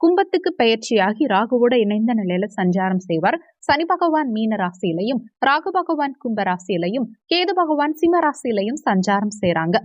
கும்பத்துக்கு பெயர்ச்சியாகி ராகுவோட இணைந்த நிலையில சஞ்சாரம் செய்வார். சனி பகவான் மீன ராசியிலையும் ராகு பகவான் கும்ப ராசியிலையும் கேது பகவான் சிம்ம ராசியிலையும் சஞ்சாரம் செய்றாங்க.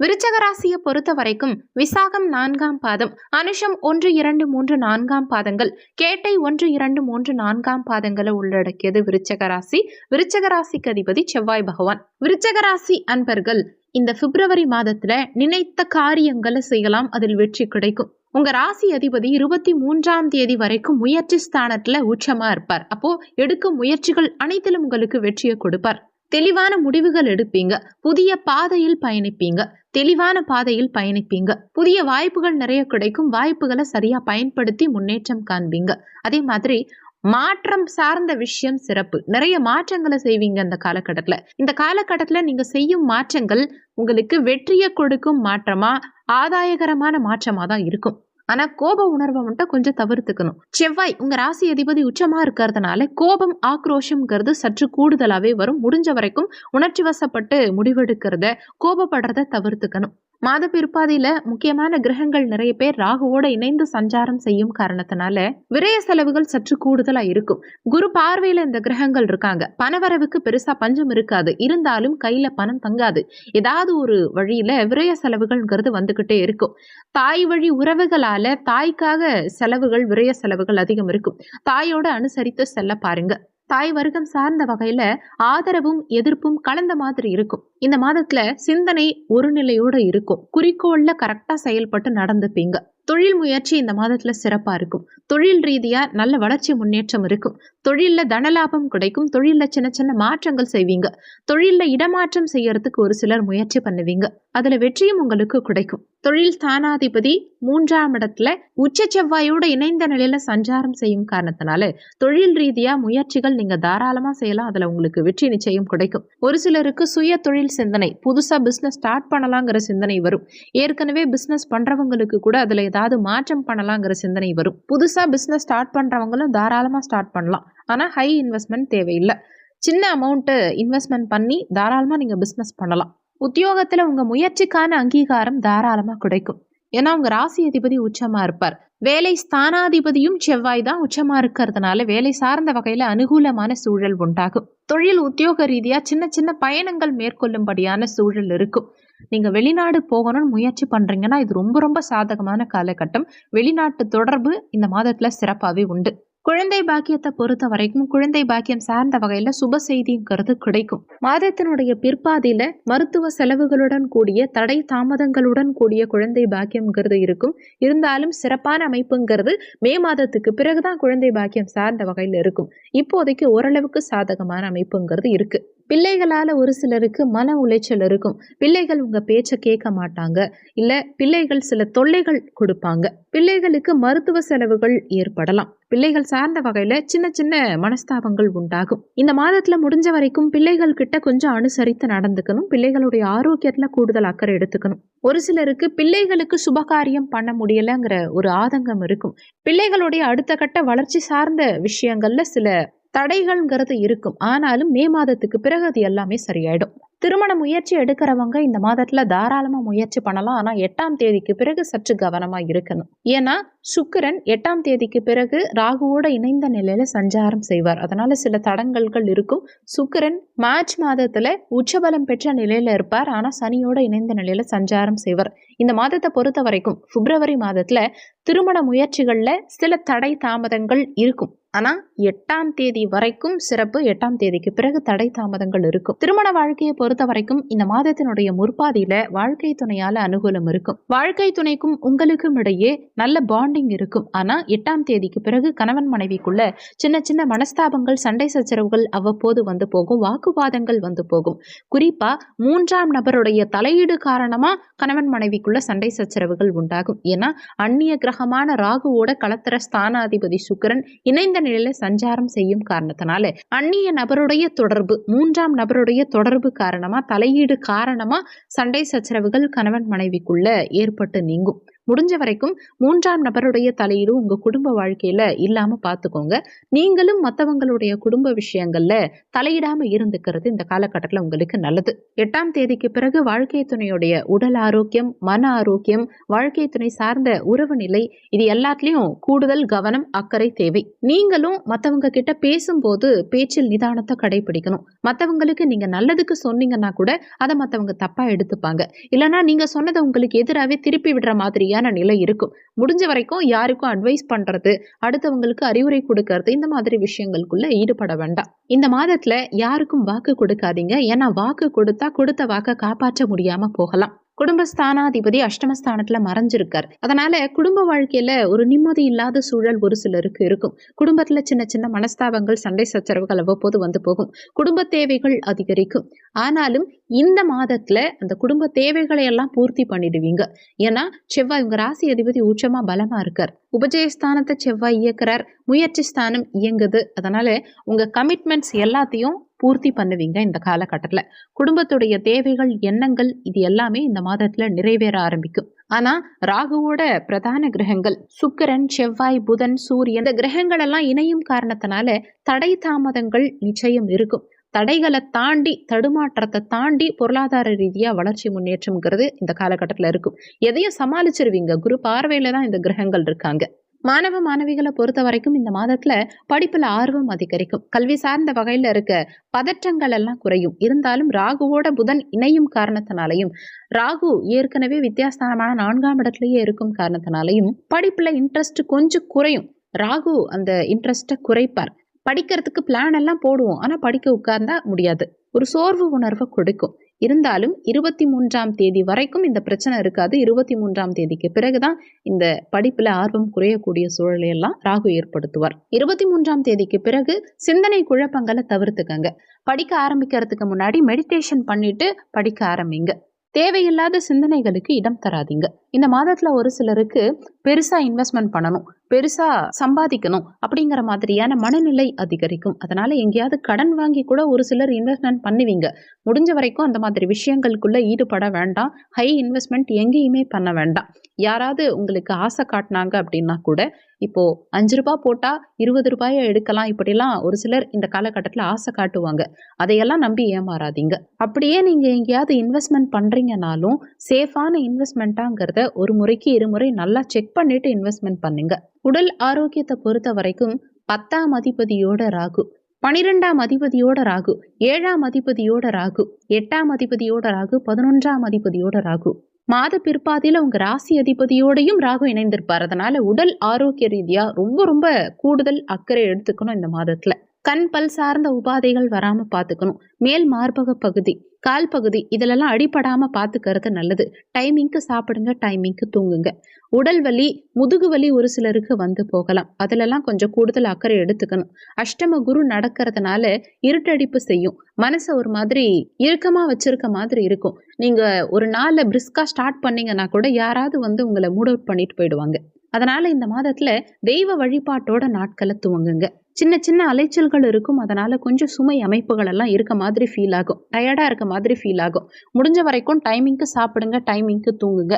விருச்சக ராசியை பொறுத்த வரைக்கும் விசாகம் நான்காம் பாதம் அனுஷம் ஒன்று இரண்டு மூன்று நான்காம் பாதங்கள் கேட்டை ஒன்று இரண்டு மூன்று நான்காம் பாதங்களை உள்ளடக்கியது விருச்சக ராசி. விருச்சக ராசிக்கு அதிபதி செவ்வாய் பகவான். விருச்சக ராசி அன்பர்கள் இந்த பிப்ரவரி மாதத்துல நினைத்த காரியங்களை செய்யலாம் அதில் வெற்றி கிடைக்கும். உங்க ராசி அதிபதி இருபத்தி மூன்றாம் தேதி வரைக்கும் முயற்சி ஸ்தானத்தில் உச்சமாக இருப்பார். அப்போ எடுக்கும் முயற்சிகள் அனைத்திலும் உங்களுக்கு வெற்றியை கொடுப்பார். தெளிவான முடிவுகள் எடுப்பீங்க. புதிய பாதையில் பயணிப்பீங்க. தெளிவான பாதையில் பயணிப்பீங்க. புதிய வாய்ப்புகள் நிறைய கிடைக்கும். வாய்ப்புகளை சரியா பயன்படுத்தி முன்னேற்றம் காண்பீங்க. அதே மாதிரி மாற்றம் சார்ந்த விஷயம் சிறப்பு. நிறைய மாற்றங்களை செய்வீங்க அந்த காலகட்டத்துல. இந்த காலகட்டத்துல நீங்க செய்யும் மாற்றங்கள் உங்களுக்கு வெற்றியை கொடுக்கும் மாற்றமா ஆதாயகரமான மாற்றமா தான் இருக்கும். ஆனா கோப உணர்வை மட்டும் கொஞ்சம் தவிர்த்துக்கணும். செவ்வாய் உங்க ராசி அதிபதி உச்சமா இருக்கிறதுனால கோபம் ஆக்ரோஷம்ங்கிறது சற்று கூடுதலாவே வரும். முடிஞ்ச வரைக்கும் உணர்ச்சி வசப்பட்டு முடிவெடுக்கிறத கோபப்படுறத தவிர்த்துக்கணும். மாத பிற்பாதையில முக்கியமான கிரகங்கள் நிறைய பேர் ராகுவோட இணைந்து சஞ்சாரம் செய்யும் காரணத்தினால விரய செலவுகள் சற்று கூடுதலா இருக்கும். குரு பார்வையில இந்த கிரகங்கள் இருக்காங்க. பணவரவுக்கு பெருசா பஞ்சம் இருக்காது. இருந்தாலும் கையில பணம் தங்காது. ஏதாவது ஒரு வழியில விரய செலவுகள்ங்கிறது வந்துகிட்டே இருக்கும். தாய் வழி உறவுகளால தாய்க்காக செலவுகள் விரய செலவுகள் அதிகம் இருக்கும். தாயோட அனுசரித்து செல்ல பாருங்க. தாய் வர்க்கம் சார்ந்த வகையில ஆதரவும் எதிர்ப்பும் கலந்த மாதிரி இருக்கும். இந்த மாதத்துல சிந்தனை ஒரு நிலையோட இருக்கும். குறிக்கோள்ல கரெக்டா செயல்பட்டு நடந்துப்பீங்க. தொழில் முயற்சி இந்த மாதத்துல சிறப்பா இருக்கும். தொழில் ரீதியா நல்ல வளர்ச்சி முன்னேற்றம் இருக்கும். தொழில்ல தனலாபம் கிடைக்கும். தொழில்ல சின்ன சின்ன மாற்றங்கள் செய்வீங்க. தொழில்ல இடமாற்றம் செய்யறதுக்கு ஒரு சிலர் முயற்சி பண்ணுவீங்க. அதுல வெற்றியும் உங்களுக்கு கிடைக்கும். தொழில் ஸ்தானாதிபதி மூன்றாம் இடத்துல உச்ச செவ்வாயோட இணைந்த நிலையில சஞ்சாரம் செய்யும் காரணத்தினால தொழில் ரீதியா முயற்சிகள் நீங்க தாராளமா செய்யலாம். அதுல உங்களுக்கு வெற்றி நிச்சயம் கிடைக்கும். ஒரு சிலருக்கு சுய தொழில் சிந்தனை புதுசா பிசினஸ் ஸ்டார்ட் பண்ணலாங்கிற சிந்தனை வரும். ஏற்கனவே பிசினஸ் பண்றவங்களுக்கு கூட அதில் ஏதாவது மாற்றம் பண்ணலாங்கிற சிந்தனை வரும். புதுசா பிசினஸ் ஸ்டார்ட் பண்றவங்களும் தாராளமா ஸ்டார்ட் பண்ணலாம். ஆனா ஹை இன்வெஸ்ட்மெண்ட் தேவையில்லை. சின்ன அமௌண்ட்டு இன்வெஸ்ட்மெண்ட் பண்ணி தாராளமாக நீங்கள் பிஸ்னஸ் பண்ணலாம். உத்தியோகத்தில் உங்கள் முயற்சிக்கான அங்கீகாரம் தாராளமாக கிடைக்கும். ஏன்னா உங்கள் ராசி அதிபதி உச்சமாக இருப்பார். வேலை ஸ்தானாதிபதியும் செவ்வாய் தான் உச்சமா இருக்கிறதுனால வேலை சார்ந்த வகையில அனுகூலமான சூழல் உண்டாகும். தொழில் உத்தியோக ரீதியா சின்ன சின்ன பயணங்கள் மேற்கொள்ளும்படியான சூழல் இருக்கும். நீங்க வெளிநாடு போகணும்னு முயற்சி பண்றீங்கன்னா இது ரொம்ப ரொம்ப சாதகமான காலகட்டம். வெளிநாட்டு தொடர்பு இந்த மாதத்துல சிறப்பாகவே உண்டு. குழந்தை பாக்கியத்தை பொறுத்த வரைக்கும் குழந்தை பாக்கியம் சார்ந்த வகையில சுப செய்திங்கிறது கிடைக்கும். மாதத்தினுடைய பிற்பாதியில மருத்துவ செலவுகளுடன் கூடிய தடை தாமதங்களுடன் கூடிய குழந்தை பாக்கியம்ங்கிறது இருக்கும். இருந்தாலும் சிறப்பான அமைப்புங்கிறது மே மாதத்துக்கு பிறகுதான் குழந்தை பாக்கியம் சார்ந்த வகையில் இருக்கும். இப்போதைக்கு ஓரளவுக்கு சாதகமான அமைப்புங்கிறது இருக்கு. பிள்ளைகளால் ஒரு சிலருக்கு மன உளைச்சல் இருக்கும். பிள்ளைகள் உங்கள் பேச்சை கேட்க மாட்டாங்க. இல்லை பிள்ளைகள் சில தொல்லைகள் கொடுப்பாங்க. பிள்ளைகளுக்கு மருத்துவ செலவுகள் ஏற்படலாம். பிள்ளைகள் சார்ந்த வகையில் சின்ன சின்ன மனஸ்தாபங்கள் உண்டாகும். இந்த மாதத்தில் முடிஞ்ச வரைக்கும் பிள்ளைகள் கிட்ட கொஞ்சம் அனுசரித்து நடந்துக்கணும். பிள்ளைகளுடைய ஆரோக்கியத்தில் கூடுதல் அக்கறை எடுத்துக்கணும். ஒரு சிலருக்கு பிள்ளைகளுக்கு சுபகாரியம் பண்ண முடியலங்கிற ஒரு ஆதங்கம் இருக்கும். பிள்ளைகளுடைய அடுத்த கட்ட வளர்ச்சி சார்ந்த விஷயங்கள்ல சில தடைகள்ங்கிறது இருக்கும். ஆனாலும் மே மாதத்துக்கு பிறகு அது எல்லாமே சரியாயிடும். திருமண முயற்சி எடுக்கிறவங்க இந்த மாதத்துல தாராளமா முயற்சி பண்ணலாம். ஆனா எட்டாம் தேதிக்கு பிறகு சற்று கவனமா இருக்கணும். ஏன்னா சுக்கிரன் எட்டாம் தேதிக்கு பிறகு ராகுவோட இணைந்த நிலையில சஞ்சாரம் செய்வார். அதனால சில தடங்கல்கள் இருக்கும். சுக்கிரன் மார்ச் மாதத்துல உச்சபலம் பெற்ற நிலையில இருப்பார். ஆனா சனியோட இணைந்த நிலையில சஞ்சாரம் செய்வார். இந்த மாதத்தை பொறுத்த வரைக்கும் பிப்ரவரி மாதத்துல திருமண முயற்சிகள்ல சில தடை தாமதங்கள் இருக்கும். ஆனால் எட்டாம் தேதி வரைக்கும் சிறப்பு எட்டாம் தேதிக்கு பிறகு தடை தாமதங்கள் இருக்கும். திருமண வாழ்க்கையை பொறுத்த வரைக்கும் இந்த மாதத்தினுடைய முற்பாதியில வாழ்க்கை துணையால அனுகூலம் இருக்கும். வாழ்க்கை துணைக்கும் உங்களுக்கும் இடையே நல்ல பாண்டிங் இருக்கும். ஆனால் எட்டாம் தேதிக்கு பிறகு கணவன் மனைவிக்குள்ள சின்ன சின்ன மனஸ்தாபங்கள் சண்டை சச்சரவுகள் அவ்வப்போது வந்து போகும். வாக்குவாதங்கள் வந்து போகும். குறிப்பா மூன்றாம் நபருடைய தலையீடு காரணமா கணவன் மனைவிக்குள்ள சண்டை சச்சரவுகள் உண்டாகும். ஏன்னா அந்நிய கிரகமான ராகுவோட களத்திர ஸ்தானாதிபதி சுக்கிரன் இணைந்த நிலையில சஞ்சாரம் செய்யும் காரணத்தினால அந்நிய நபருடைய தொடர்பு மூன்றாம் நபருடைய தொடர்பு காரணமா தலையீடு காரணமா சண்டை சச்சரவுகள் கணவன் மனைவிக்குள்ள ஏற்பட்டு நீங்கும். முடிஞ்ச வரைக்கும் மூன்றாம் நபருடைய தலையீடு உங்க குடும்ப வாழ்க்கையில இல்லாம பாத்துக்கோங்க. நீங்களும் மத்தவங்களுடைய குடும்ப விஷயங்கள்ல தலையிடாம இருந்துக்கிறது இந்த காலகட்டத்தில் உங்களுக்கு நல்லது. எட்டாம் தேதிக்கு பிறகு வாழ்க்கை துணையுடைய உடல் ஆரோக்கியம் மன ஆரோக்கியம் வாழ்க்கை துணை சார்ந்த உறவு நிலை இது எல்லாத்துலயும் கூடுதல் கவனம் அக்கறை தேவை. நீங்களும் மத்தவங்க கிட்ட பேசும்போது பேச்சில் நிதானத்தை கடைபிடிக்கணும். மத்தவங்களுக்கு நீங்க நல்லதுக்கு சொன்னீங்கன்னா கூட அதை மத்தவங்க தப்பா எடுத்துப்பாங்க. இல்லைன்னா நீங்க சொன்னதை உங்களுக்கு எதிராகவே திருப்பி விடுற மாதிரியா மாதிரியான நிலை இருக்கும். முடிஞ்ச வரைக்கும் யாருக்கும் அட்வைஸ் பண்றது அடுத்தவங்களுக்கு அறிவுரை கொடுக்கறது இந்த மாதிரி விஷயங்களுக்குள்ள ஈடுபட வேண்டாம். இந்த மாதத்துல யாருக்கும் வாக்கு கொடுக்காதீங்க. ஏன்னா வாக்கு கொடுத்தா கொடுத்த வாக்கை காப்பாற்ற முடியாம போகலாம். குடும்பஸ்தானாதிபதி அஷ்டமஸ்தானத்துல மறைஞ்சிருக்கார். அதனால குடும்ப வாழ்க்கையில ஒரு நிம்மதி இல்லாத சூழல் ஒரு சிலருக்கு இருக்கும். குடும்பத்துல சின்ன சின்ன மனஸ்தாபங்கள் சண்டை சச்சரவுகள் அவ்வப்போது வந்து போகும். குடும்ப தேவைகள் அதிகரிக்கும். ஆனாலும் இந்த மாதத்துல அந்த குடும்ப தேவைகளை எல்லாம் பூர்த்தி பண்ணிடுவீங்க. ஏன்னா செவ்வாய் உங்க ராசி அதிபதி உச்சமா பலமா இருக்கார். உபஜயஸ்தானத்தை செவ்வாய் இயக்குறார். முயற்சி ஸ்தானம் இயங்குது. அதனால உங்க கமிட்மெண்ட்ஸ் எல்லாத்தையும் பூர்த்தி பண்ணுவீங்க இந்த காலகட்டத்தில். குடும்பத்துடைய தேவைகள் எண்ணங்கள் இது எல்லாமே இந்த மாதத்தில் நிறைவேற ஆரம்பிக்கும். ஆனால் ராகுவோட பிரதான கிரகங்கள் சுக்கிரன் செவ்வாய் புதன் சூரியன் இந்த கிரகங்கள் எல்லாம் இணையும் காரணத்தினால தடை தாமதங்கள் நிச்சயம் இருக்கும். தடைகளை தாண்டி தடுமாற்றத்தை தாண்டி பொருளாதார ரீதியாக வளர்ச்சி முன்னேற்றம்ங்கிறது இந்த காலகட்டத்தில் இருக்கும். எதையும் சமாளிச்சிருவீங்க. குரு பார்வையில் தான் இந்த கிரகங்கள் இருக்காங்க. மாணவ மாணவிகளை பொறுத்த வரைக்கும் இந்த மாதத்துல படிப்புல ஆர்வம் அதிகரிக்கும். கல்வி சார்ந்த வகையில இருக்க பதற்றங்கள் எல்லாம் குறையும். இருந்தாலும் ராகுவோட புதன் இணையும் காரணத்தினாலையும் ராகு ஏற்கனவே வித்தியாசமான நான்காம் இடத்துலயே இருக்கும் காரணத்தினாலையும் படிப்புல இன்ட்ரெஸ்ட் கொஞ்சம் குறையும். ராகு அந்த இன்ட்ரெஸ்ட்டை குறைப்பார். படிக்கிறதுக்கு பிளான் எல்லாம் போடுவோம். ஆனா படிக்க உட்கார்ந்தா முடியாது. ஒரு சோர்வு உணர்வை கொடுக்கும். இருந்தாலும் இருபத்தி மூன்றாம் தேதி வரைக்கும் இந்த பிரச்சனை இருக்காது. இருபத்தி மூன்றாம் தேதிக்கு பிறகுதான் இந்த படிப்புல ஆர்வம் குறையக்கூடிய சூழலை எல்லாம் ராகு ஏற்படுத்துவார். இருபத்தி மூன்றாம் தேதிக்கு பிறகு சிந்தனை குழப்பங்களை தவிர்த்துக்கங்க. படிக்க ஆரம்பிக்கிறதுக்கு முன்னாடி மெடிடேஷன் பண்ணிட்டு படிக்க ஆரம்பிங்க. தேவையில்லாத சிந்தனைகளுக்கு இடம் தராதீங்க. இந்த மாதத்துல ஒரு சிலருக்கு பெருசா இன்வெஸ்ட்மெண்ட் பண்ணணும் பெருசா சம்பாதிக்கணும் அப்படிங்கிற மாதிரியான மனநிலை அதிகரிக்கும். அதனால எங்கேயாவது கடன் வாங்கி கூட ஒரு சிலர் இன்வெஸ்ட்மெண்ட் பண்ணுவீங்க. முடிஞ்ச வரைக்கும் அந்த மாதிரி விஷயங்களுக்குள்ள ஈடுபட வேண்டாம். ஹை இன்வெஸ்ட்மெண்ட் எங்கேயுமே பண்ண வேண்டாம். யாராவது உங்களுக்கு ஆசை காட்டினாங்க அப்படின்னா கூட இப்போ அஞ்சு ரூபாய் போட்டா இருபது ரூபாயை எடுக்கலாம். இப்படிலாம் ஒரு சிலர் இந்த காலகட்டத்தில் ஆசை காட்டுவாங்க. அதையெல்லாம் நம்பி ஏமாறாதீங்க. அப்படியே நீங்க எங்கேயாவது இன்வெஸ்ட்மெண்ட் பண்றீங்கனாலும் சேஃபான இன்வெஸ்ட்மெண்ட்டாங்கிறத ஒரு முறைக்கு இருமுறை நல்லா செக் பண்ணிட்டு இன்வெஸ்ட்மெண்ட் பண்ணுங்க. உடல் ஆரோக்கியத்தை பொறுத்த வரைக்கும் பத்தாம் அதிபதியோட ராகு பனிரெண்டாம் அதிபதியோட ராகு ஏழாம் அதிபதியோட ராகு எட்டாம் அதிபதியோட ராகு பதினொன்றாம் அதிபதியோட ராகு. மாத பிற்பாதியில உங்க ராசி அதிபதியோடையும் ராகு இணைந்திருப்பார். அதனால உடல் ஆரோக்கிய ரீதியா ரொம்ப ரொம்ப கூடுதல் அக்கறை எடுத்துக்கணும் இந்த மாதத்துல. கண் பல் சார்ந்த உபாதைகள் வராம பாத்துக்கணும் மேல் மார்பக பகுதி கால் பகுதி இதிலெல்லாம் அடிபடாம பாத்துக்கிறது நல்லது. டைமிங்க்கு சாப்பிடுங்க டைமிங்க்கு தூங்குங்க. உடல் வலி முதுகு வலி ஒரு சிலருக்கு வந்து போகலாம். அதிலெல்லாம் கொஞ்சம் கூடுதல் அக்கறை எடுத்துக்கணும். அஷ்டம குரு நடக்கிறதுனால இருட்டடிப்பு செய்யும். மனசை ஒரு மாதிரி இறுக்கமா வச்சிருக்க மாதிரி இருக்கும். நீங்க ஒரு நாள்ல பிரிஸ்கா ஸ்டார்ட் பண்ணீங்கன்னா கூட யாராவது வந்து உங்களை மூட் அவுட் பண்ணிட்டு போயிடுவாங்க. அதனால இந்த மாதத்துல தெய்வ வழிபாட்டோட நாட்களை துவங்குங்க. சின்ன சின்ன அலைச்சல்கள் இருக்கும். அதனால கொஞ்சம் சுமை அமைப்புகள் எல்லாம் இருக்க மாதிரி ஃபீல் ஆகும். டயர்டாக இருக்க மாதிரி ஃபீல் ஆகும். முடிஞ்ச வரைக்கும் டைமிங்க்கு சாப்பிடுங்க டைமிங்க்கு தூங்குங்க.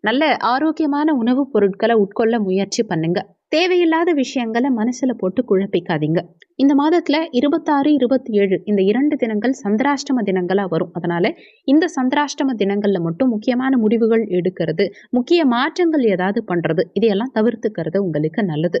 நல்ல ஆரோக்கியமான உணவுப் பொருட்களை உட்கொள்ள முயற்சி பண்ணுங்க. தேவையில்லாத விஷயங்களை மனசுல போட்டு குழப்பிக்காதீங்க. இந்த மாதத்துல இருபத்தாறு இருபத்தி ஏழு இந்த இரண்டு தினங்கள் சந்திராஷ்டம தினங்களா வரும். அதனால இந்த சந்திராஷ்டம தினங்கள்ல மட்டும் முக்கியமான முடிவுகள் எடுக்கிறது. முக்கிய மாற்றங்கள் ஏதாவது பண்றது. இதையெல்லாம் தவிர்த்துக்கிறது உங்களுக்கு நல்லது.